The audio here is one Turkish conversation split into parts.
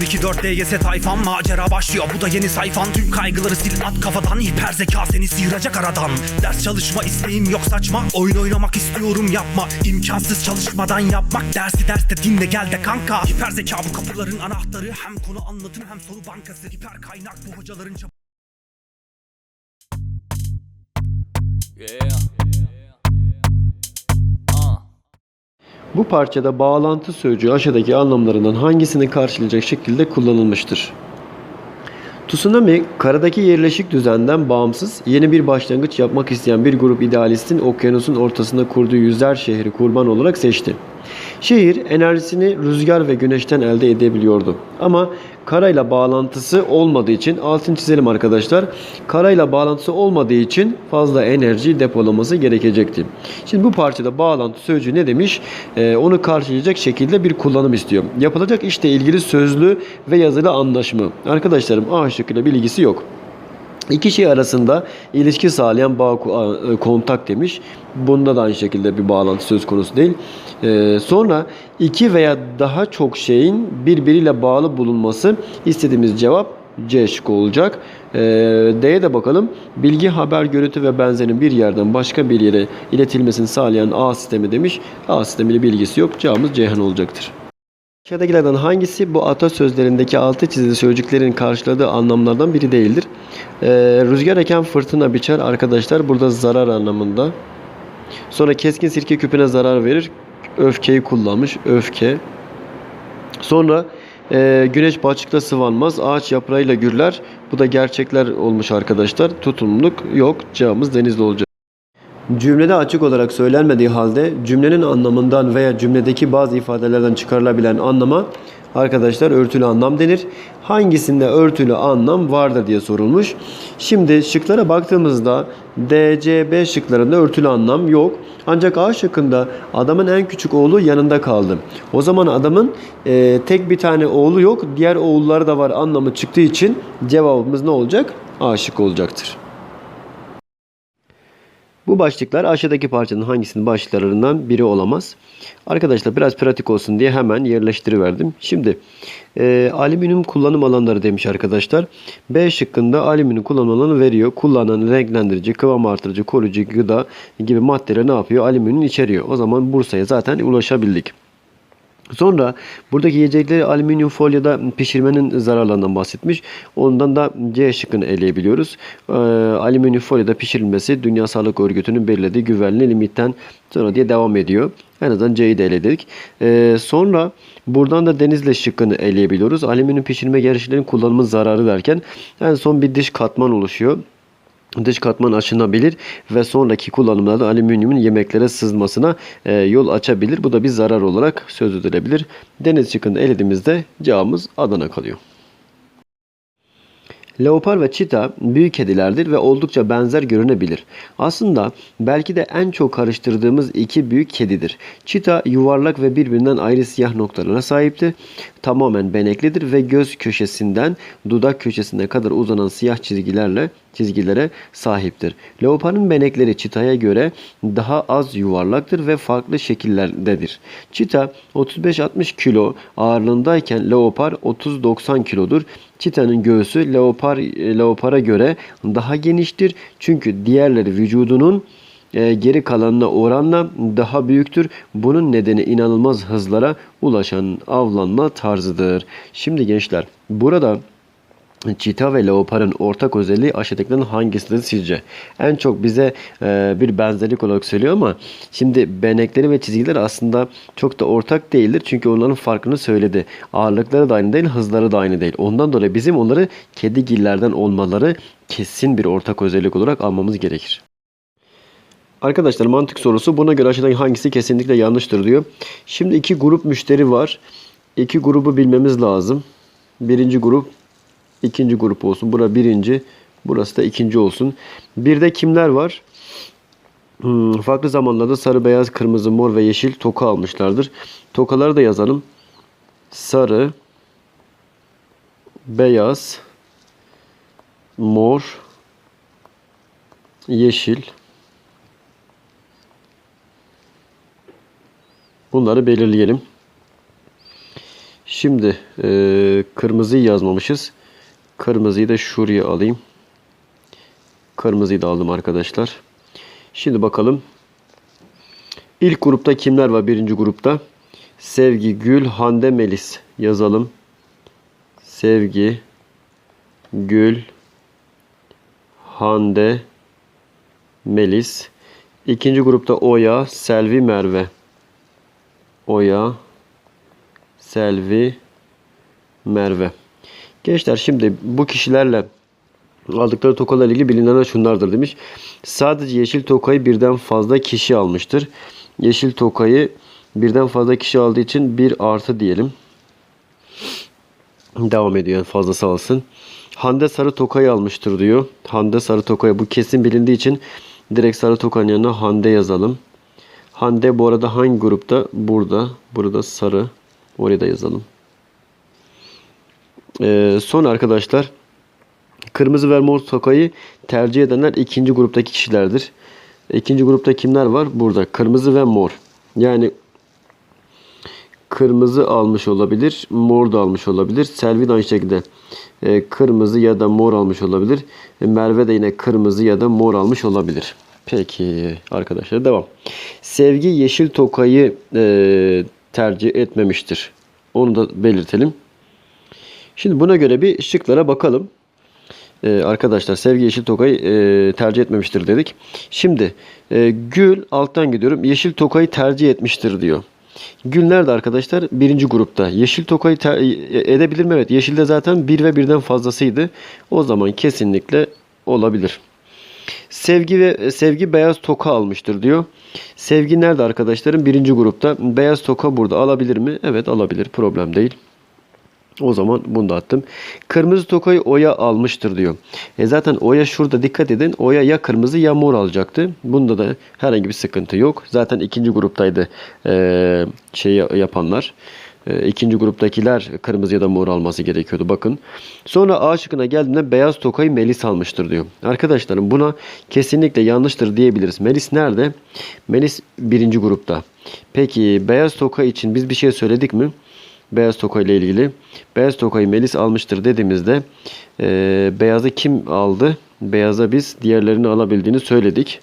024 DGS tayfan macera başlıyor. Bu da yeni sayfan. Tüm kaygıları sil at kafadan. Hiper zeka seni sıyıracak aradan. Ders çalışma isteğim yok saçma. Oyun oynamak istiyorum yapma. İmkansız çalışmadan yapmak. Dersi derste dinle gel de kanka. Hiper zeka bu kapıların anahtarı. Hem konu anlatım hem soru bankası. Hiper kaynak bu hocaların çabuk Yeah. Bu parçada bağlantı sözcüğü aşağıdaki anlamlarından hangisini karşılayacak şekilde kullanılmıştır? Tsunami, karadaki yerleşik düzenden bağımsız yeni bir başlangıç yapmak isteyen bir grup idealistin okyanusun ortasında kurduğu yüzler şehri kurban olarak seçti. Şehir enerjisini rüzgar ve güneşten elde edebiliyordu. Ama karayla bağlantısı olmadığı için altın çizelim arkadaşlar. Karayla bağlantısı olmadığı için fazla enerji depolaması gerekecekti. Şimdi bu parçada bağlantı sözcüğü ne demiş? Ee, onu karşılayacak şekilde bir kullanım istiyor. Yapılacak işle ilgili sözlü ve yazılı anlaşma. Arkadaşlarım A şıkkıyla bir ilgisi yok. İki şey arasında ilişki sağlayan bağ e, kontak demiş. Bunda da aynı şekilde bir bağlantı söz konusu değil. Ee, sonra iki veya daha çok şeyin birbiriyle bağlı bulunması istediğimiz cevap C şıkkı olacak. Ee, D'ye de bakalım. Bilgi, haber, görüntü ve benzerin bir yerden başka bir yere iletilmesini sağlayan A sistemi demiş. A sistemiyle bir ilgisi yok. Cevabımız Ceyhan olacaktır. Aşağıdakilerden hangisi bu atasözlerindeki altı çizili sözcüklerin karşıladığı anlamlardan biri değildir? Ee, rüzgar eken fırtına biçer arkadaşlar burada zarar anlamında. Sonra keskin sirke küpüne zarar verir. Öfkeyi kullanmış. Öfke. Sonra e, güneş balçıkla sıvanmaz. Ağaç yaprağıyla gürler. Bu da gerçekler olmuş arkadaşlar. Tutumluluk yok. Cevabımız denizli olacak. Cümlede açık olarak söylenmediği halde cümlenin anlamından veya cümledeki bazı ifadelerden çıkarılabilen anlama arkadaşlar örtülü anlam denir. Hangisinde örtülü anlam vardır diye sorulmuş. Şimdi şıklara baktığımızda D, C, B şıklarında örtülü anlam yok. Ancak A şıkkında adamın en küçük oğlu yanında kaldı. O zaman adamın e, tek bir tane oğlu yok. Diğer oğulları da var anlamı çıktığı için cevabımız ne olacak? A şıkkı olacaktır. Bu başlıklar aşağıdaki parçanın hangisinin başlıklarından biri olamaz. Arkadaşlar biraz pratik olsun diye hemen yerleştiriverdim. Şimdi e, alüminyum kullanım alanları demiş arkadaşlar. B şıkkında alüminyum kullanım alanı veriyor. Kullanan renklendirici, kıvam artırıcı, koruyucu, gıda gibi maddeleri ne yapıyor? Alüminyum içeriyor. O zaman Bursa'ya zaten ulaşabildik. Sonra buradaki yiyecekleri alüminyum folyoda pişirmenin zararlarından bahsetmiş. Ondan da C şıkkını eleyebiliyoruz. Ee, alüminyum folyoda pişirilmesi Dünya Sağlık Örgütü'nün belirlediği güvenli limitten sonra diye devam ediyor. En azından C'yi de eledik. Ee, sonra buradan da denizle şıkkını eleyebiliyoruz. Alüminyum pişirme gereçlerinin kullanımı zararı derken en son bir dış katman oluşuyor dış katman aşınabilir ve sonraki kullanımlarda alüminyumun yemeklere sızmasına e, yol açabilir. Bu da bir zarar olarak söz edilebilir. Deniz çıkını elediğimizde cevabımız Adana kalıyor. Leopar ve çita büyük kedilerdir ve oldukça benzer görünebilir. Aslında belki de en çok karıştırdığımız iki büyük kedidir. Çita yuvarlak ve birbirinden ayrı siyah noktalara sahiptir. Tamamen beneklidir ve göz köşesinden dudak köşesine kadar uzanan siyah çizgilerle çizgilere sahiptir. Leoparın benekleri çitaya göre daha az yuvarlaktır ve farklı şekillerdedir. Çita 35-60 kilo ağırlığındayken leopar 30-90 kilodur. Çitanın göğsü leopar leopara göre daha geniştir. Çünkü diğerleri vücudunun e, geri kalanına oranla daha büyüktür. Bunun nedeni inanılmaz hızlara ulaşan avlanma tarzıdır. Şimdi gençler burada Çita ve leoparın ortak özelliği aşağıdakilerin hangisidir sizce? En çok bize e, bir benzerlik olarak söylüyor ama şimdi benekleri ve çizgiler aslında çok da ortak değildir. Çünkü onların farkını söyledi. Ağırlıkları da aynı değil, hızları da aynı değil. Ondan dolayı bizim onları kedigillerden olmaları kesin bir ortak özellik olarak almamız gerekir. Arkadaşlar mantık sorusu buna göre aşağıdaki hangisi kesinlikle yanlıştır diyor. Şimdi iki grup müşteri var. İki grubu bilmemiz lazım. Birinci grup ikinci grup olsun. Bura birinci. Burası da ikinci olsun. Bir de kimler var? Hmm, farklı zamanlarda sarı, beyaz, kırmızı, mor ve yeşil toka almışlardır. Tokaları da yazalım. Sarı, beyaz, mor, yeşil. Bunları belirleyelim. Şimdi e, kırmızıyı yazmamışız. Kırmızıyı da şuraya alayım. Kırmızıyı da aldım arkadaşlar. Şimdi bakalım. İlk grupta kimler var birinci grupta? Sevgi, Gül, Hande, Melis yazalım. Sevgi, Gül, Hande, Melis. İkinci grupta Oya, Selvi, Merve. Oya, Selvi, Merve. Gençler şimdi bu kişilerle aldıkları tokalarla ilgili bilinenler şunlardır demiş. Sadece yeşil tokayı birden fazla kişi almıştır. Yeşil tokayı birden fazla kişi aldığı için bir artı diyelim. Devam ediyor yani fazlası alsın. Hande sarı tokayı almıştır diyor. Hande sarı tokayı bu kesin bilindiği için direkt sarı tokanın yanına Hande yazalım. Hande bu arada hangi grupta? Burada. Burada sarı. Oraya da yazalım. Ee, son arkadaşlar kırmızı ve mor tokayı tercih edenler ikinci gruptaki kişilerdir. İkinci grupta kimler var? Burada. Kırmızı ve mor. Yani kırmızı almış olabilir. Mor da almış olabilir. Selvi de aynı şekilde e, kırmızı ya da mor almış olabilir. E, Merve de yine kırmızı ya da mor almış olabilir. Peki arkadaşlar devam. Sevgi yeşil tokayı e, tercih etmemiştir. Onu da belirtelim. Şimdi buna göre bir şıklara bakalım. Ee, arkadaşlar sevgi yeşil tokayı e, tercih etmemiştir dedik. Şimdi e, Gül alttan gidiyorum. Yeşil tokayı tercih etmiştir diyor. Gül nerede arkadaşlar? Birinci grupta. Yeşil tokayı ter- e, edebilir mi? Evet. Yeşilde zaten bir ve birden fazlasıydı. O zaman kesinlikle olabilir. Sevgi ve e, sevgi beyaz toka almıştır diyor. Sevgi nerede arkadaşlarım? Birinci grupta. Beyaz toka burada alabilir mi? Evet alabilir. Problem değil. O zaman bunu da attım. Kırmızı tokayı Oya almıştır diyor. E zaten Oya şurada dikkat edin. Oya ya kırmızı ya mor alacaktı. Bunda da herhangi bir sıkıntı yok. Zaten ikinci gruptaydı e, şeyi yapanlar. E, ikinci gruptakiler kırmızı ya da mor alması gerekiyordu. Bakın. Sonra A şıkkına geldiğinde beyaz tokayı Melis almıştır diyor. Arkadaşlarım buna kesinlikle yanlıştır diyebiliriz. Melis nerede? Melis birinci grupta. Peki beyaz toka için biz bir şey söyledik mi? Beyaz Toka ile ilgili. Beyaz Toka'yı Melis almıştır dediğimizde e, beyazı kim aldı? Beyaza biz diğerlerini alabildiğini söyledik.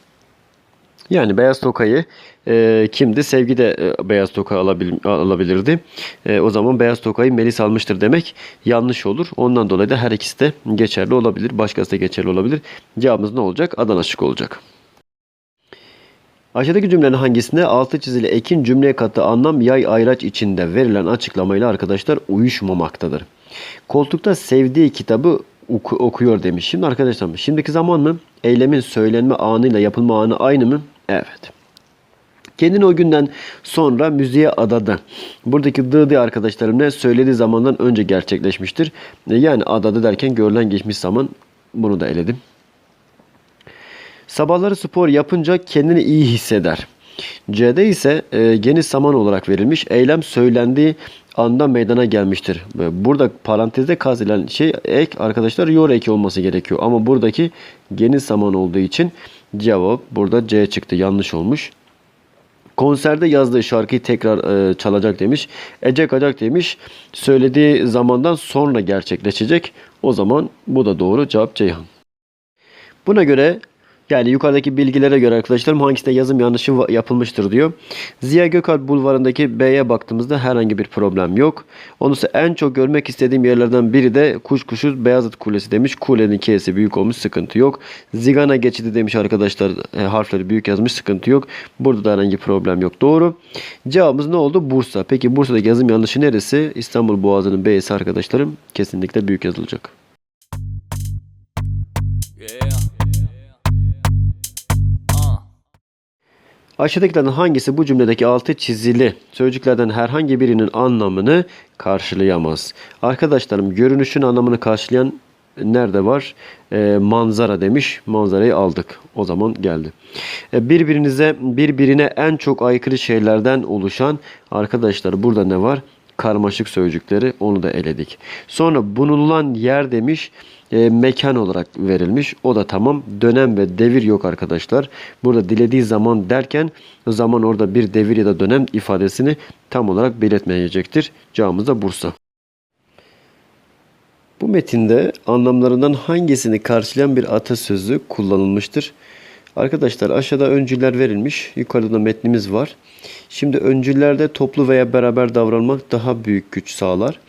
Yani beyaz tokayı e, kimdi? Sevgi de e, beyaz toka alabil, alabilirdi. E, o zaman beyaz tokayı Melis almıştır demek yanlış olur. Ondan dolayı da her ikisi de geçerli olabilir. Başkası da geçerli olabilir. Cevabımız ne olacak? Adana şık olacak. Aşağıdaki cümlenin hangisinde altı çizili ekin cümleye kattığı anlam yay ayraç içinde verilen açıklamayla arkadaşlar uyuşmamaktadır. Koltukta sevdiği kitabı oku- okuyor demiş. Şimdi arkadaşlar şimdiki zaman mı? Eylemin söylenme anıyla yapılma anı aynı mı? Evet. Kendini o günden sonra müziğe adadı. Buradaki dı dı arkadaşlarım ne? Söylediği zamandan önce gerçekleşmiştir. Yani adadı derken görülen geçmiş zaman bunu da eledim. Sabahları spor yapınca kendini iyi hisseder. C'de ise e, geniş zaman olarak verilmiş. Eylem söylendiği anda meydana gelmiştir. Burada parantezde kastedilen şey ek arkadaşlar yor eki olması gerekiyor. Ama buradaki geniş zaman olduğu için cevap burada C çıktı. Yanlış olmuş. Konserde yazdığı şarkıyı tekrar e, çalacak demiş. Ece Kacak demiş. Söylediği zamandan sonra gerçekleşecek. O zaman bu da doğru. Cevap Ceyhan. Buna göre yani yukarıdaki bilgilere göre arkadaşlarım hangisinde yazım yanlışı yapılmıştır diyor. Ziya Gökalp Bulvarı'ndaki B'ye baktığımızda herhangi bir problem yok. Onu ise en çok görmek istediğim yerlerden biri de kuşkuşuz Beyazıt Kulesi demiş. Kulenin K'si büyük olmuş sıkıntı yok. Zigana geçidi demiş arkadaşlar e, harfleri büyük yazmış sıkıntı yok. Burada da herhangi problem yok. Doğru. Cevabımız ne oldu? Bursa. Peki Bursa'daki yazım yanlışı neresi? İstanbul Boğazı'nın B'si arkadaşlarım kesinlikle büyük yazılacak. Aşağıdakilerden hangisi bu cümledeki altı çizili sözcüklerden herhangi birinin anlamını karşılayamaz? Arkadaşlarım görünüşün anlamını karşılayan nerede var? Ee, manzara demiş. Manzarayı aldık. O zaman geldi. Ee, birbirinize birbirine en çok aykırı şeylerden oluşan arkadaşlar burada ne var? Karmaşık sözcükleri onu da eledik. Sonra bulunulan yer demiş e, mekan olarak verilmiş. O da tamam. Dönem ve devir yok arkadaşlar. Burada dilediği zaman derken zaman orada bir devir ya da dönem ifadesini tam olarak belirtmeyecektir. Cevabımız da Bursa. Bu metinde anlamlarından hangisini karşılayan bir atasözü kullanılmıştır? Arkadaşlar aşağıda öncüller verilmiş. Yukarıda da metnimiz var. Şimdi öncüllerde toplu veya beraber davranmak daha büyük güç sağlar.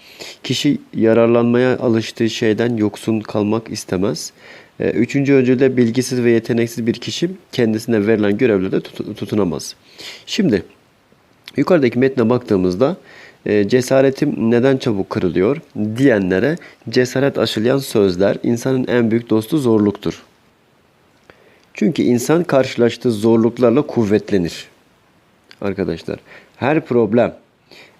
Kişi yararlanmaya alıştığı şeyden yoksun kalmak istemez. Ee, Üçüncü öncülde bilgisiz ve yeteneksiz bir kişi kendisine verilen görevlerde tut- tutunamaz. Şimdi Yukarıdaki metne baktığımızda e, cesaretim neden çabuk kırılıyor diyenlere cesaret aşılayan sözler insanın en büyük dostu zorluktur. Çünkü insan karşılaştığı zorluklarla kuvvetlenir. Arkadaşlar her problem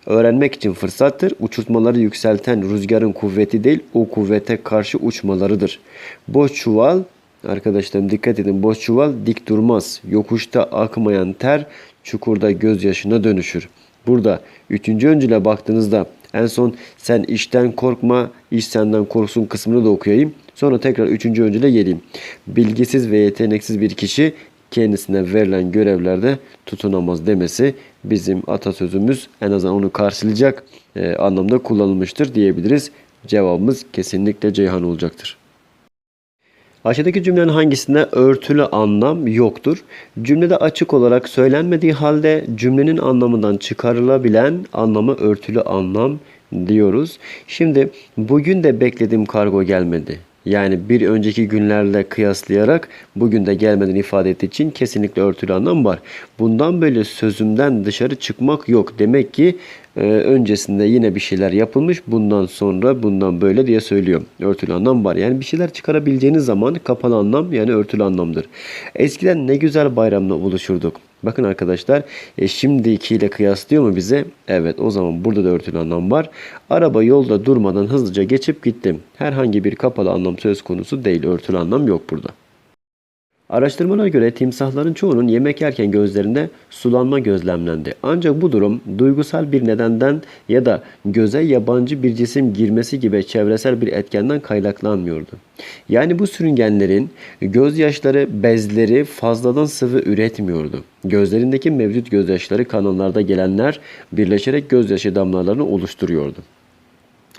öğrenmek için fırsattır. Uçurtmaları yükselten rüzgarın kuvveti değil o kuvvete karşı uçmalarıdır. Boş çuval arkadaşlarım dikkat edin boş çuval dik durmaz. Yokuşta akmayan ter çukurda gözyaşına dönüşür. Burada üçüncü öncüle baktığınızda en son sen işten korkma, iş senden korksun kısmını da okuyayım. Sonra tekrar üçüncü öncüle geleyim. Bilgisiz ve yeteneksiz bir kişi kendisine verilen görevlerde tutunamaz demesi bizim atasözümüz en azından onu karşılayacak e, anlamda kullanılmıştır diyebiliriz. Cevabımız kesinlikle Ceyhan olacaktır. Aşağıdaki cümlenin hangisinde örtülü anlam yoktur? Cümlede açık olarak söylenmediği halde cümlenin anlamından çıkarılabilen anlamı örtülü anlam diyoruz. Şimdi bugün de beklediğim kargo gelmedi. Yani bir önceki günlerle kıyaslayarak bugün de gelmeden ifade ettiği için kesinlikle örtülü anlam var. Bundan böyle sözümden dışarı çıkmak yok. Demek ki e, öncesinde yine bir şeyler yapılmış. Bundan sonra bundan böyle diye söylüyor. Örtülü anlam var. Yani bir şeyler çıkarabileceğiniz zaman kapalı anlam yani örtülü anlamdır. Eskiden ne güzel bayramla buluşurduk. Bakın arkadaşlar e, şimdikiyle kıyaslıyor mu bize? Evet o zaman burada da örtülü anlam var. Araba yolda durmadan hızlıca geçip gittim. Herhangi bir kapalı anlam söz konusu değil. Örtülü anlam yok burada. Araştırmalara göre timsahların çoğunun yemek yerken gözlerinde sulanma gözlemlendi. Ancak bu durum duygusal bir nedenden ya da göze yabancı bir cisim girmesi gibi çevresel bir etkenden kaynaklanmıyordu. Yani bu sürüngenlerin gözyaşları bezleri fazladan sıvı üretmiyordu. Gözlerindeki mevcut gözyaşları kanallarda gelenler birleşerek gözyaşı damlalarını oluşturuyordu.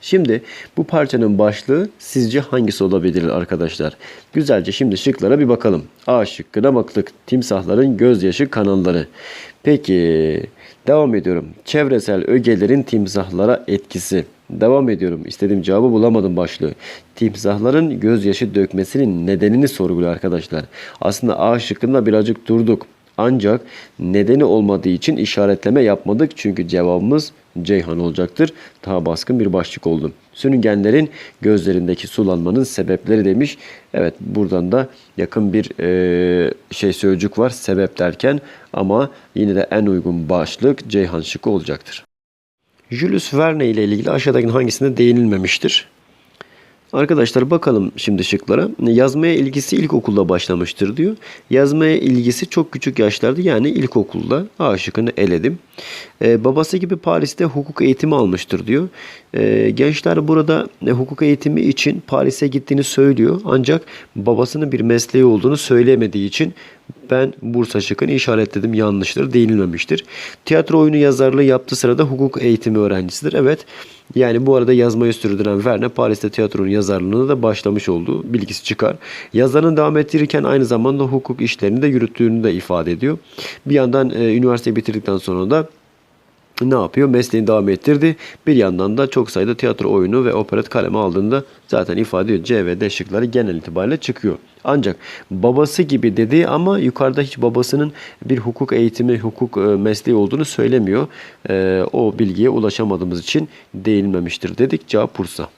Şimdi bu parçanın başlığı sizce hangisi olabilir arkadaşlar? Güzelce şimdi şıklara bir bakalım. A şıkkına baktık. Timsahların gözyaşı kanalları. Peki devam ediyorum. Çevresel ögelerin timsahlara etkisi. Devam ediyorum. İstediğim cevabı bulamadım başlığı. Timsahların gözyaşı dökmesinin nedenini sorguluyor arkadaşlar. Aslında A şıkkında birazcık durduk. Ancak nedeni olmadığı için işaretleme yapmadık. Çünkü cevabımız Ceyhan olacaktır. Daha baskın bir başlık oldu. Sürüngenlerin gözlerindeki sulanmanın sebepleri demiş. Evet buradan da yakın bir e, şey sözcük var sebep derken ama yine de en uygun başlık Ceyhan şıkkı olacaktır. Julius Verne ile ilgili aşağıdaki hangisinde değinilmemiştir? Arkadaşlar bakalım şimdi şıklara. Yazmaya ilgisi ilkokulda başlamıştır diyor. Yazmaya ilgisi çok küçük yaşlarda yani ilkokulda. A şıkkını eledim. Ee, babası gibi Paris'te hukuk eğitimi almıştır diyor. Ee, gençler burada hukuk eğitimi için Paris'e gittiğini söylüyor. Ancak babasının bir mesleği olduğunu söylemediği için ben Bursa şıkkını işaretledim. Yanlıştır, değinilmemiştir. Tiyatro oyunu yazarlığı yaptığı sırada hukuk eğitimi öğrencisidir. Evet. Yani bu arada yazmayı sürdüren Verne Paris'te tiyatronun yazarlığına da başlamış olduğu bilgisi çıkar. Yazarını devam ettirirken aynı zamanda hukuk işlerini de yürüttüğünü de ifade ediyor. Bir yandan e, üniversiteyi bitirdikten sonra da ne yapıyor? Mesleğini devam ettirdi. Bir yandan da çok sayıda tiyatro oyunu ve operet kaleme aldığında zaten ifade ediyor. C ve D şıkları genel itibariyle çıkıyor. Ancak babası gibi dedi ama yukarıda hiç babasının bir hukuk eğitimi, hukuk e, mesleği olduğunu söylemiyor. E, o bilgiye ulaşamadığımız için değinmemiştir dedik. Cevap Bursa.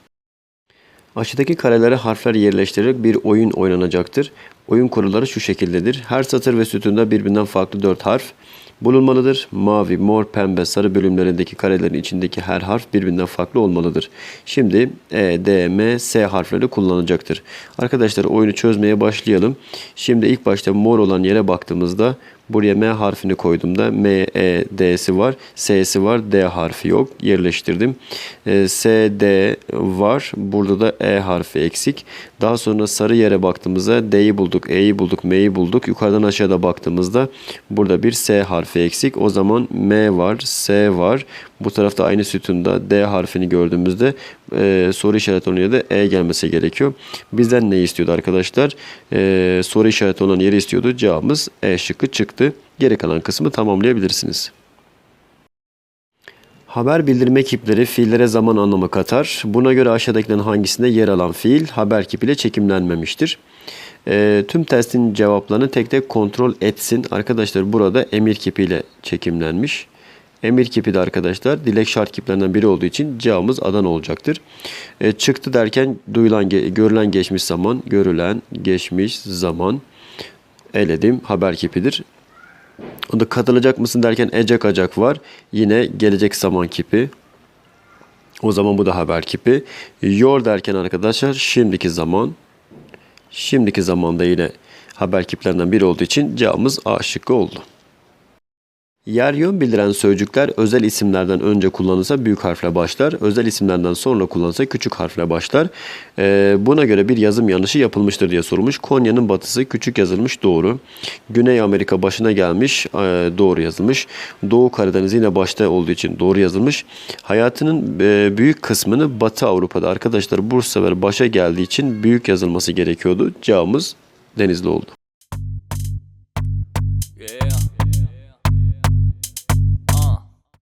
Aşağıdaki karelere harfler yerleştirerek bir oyun oynanacaktır. Oyun kurulları şu şekildedir. Her satır ve sütunda birbirinden farklı 4 harf bulunmalıdır. Mavi, mor, pembe, sarı bölümlerindeki karelerin içindeki her harf birbirinden farklı olmalıdır. Şimdi E, D, M, S harfleri kullanacaktır. Arkadaşlar oyunu çözmeye başlayalım. Şimdi ilk başta mor olan yere baktığımızda Buraya M harfini koyduğumda M, E, D'si var. S'si var. D harfi yok. Yerleştirdim. E, S, D var. Burada da E harfi eksik. Daha sonra sarı yere baktığımızda D'yi bulduk, E'yi bulduk, M'yi bulduk. Yukarıdan aşağıda baktığımızda burada bir S harfi eksik. O zaman M var, S var. Bu tarafta aynı sütunda D harfini gördüğümüzde e, soru işareti olan yerde E gelmesi gerekiyor. Bizden ne istiyordu arkadaşlar? E, soru işareti olan yeri istiyordu. Cevabımız E şıkkı çıktı. Geri kalan kısmı tamamlayabilirsiniz. Haber bildirme ekipleri fiillere zaman anlamı katar. Buna göre aşağıdakilerin hangisinde yer alan fiil haber kipiyle çekimlenmemiştir? E, tüm testin cevaplarını tek tek kontrol etsin. Arkadaşlar burada emir kipiyle çekimlenmiş. Emir kipi de arkadaşlar dilek şart kiplerinden biri olduğu için cevabımız Adana olacaktır. E, çıktı derken duyulan, görülen geçmiş zaman, görülen geçmiş zaman eledim haber kipidir. Onda katılacak mısın derken ecek acak var. Yine gelecek zaman kipi. O zaman bu da haber kipi. Yor derken arkadaşlar şimdiki zaman. Şimdiki zamanda yine haber kiplerinden biri olduğu için cevabımız A şıkkı oldu. Yer yön bildiren sözcükler özel isimlerden önce kullanılsa büyük harfle başlar. Özel isimlerden sonra kullanılsa küçük harfle başlar. Ee, buna göre bir yazım yanlışı yapılmıştır diye sorulmuş. Konya'nın batısı küçük yazılmış doğru. Güney Amerika başına gelmiş ee, doğru yazılmış. Doğu Karadeniz yine başta olduğu için doğru yazılmış. Hayatının e, büyük kısmını Batı Avrupa'da arkadaşlar bu sefer başa geldiği için büyük yazılması gerekiyordu. Cevabımız Denizli oldu.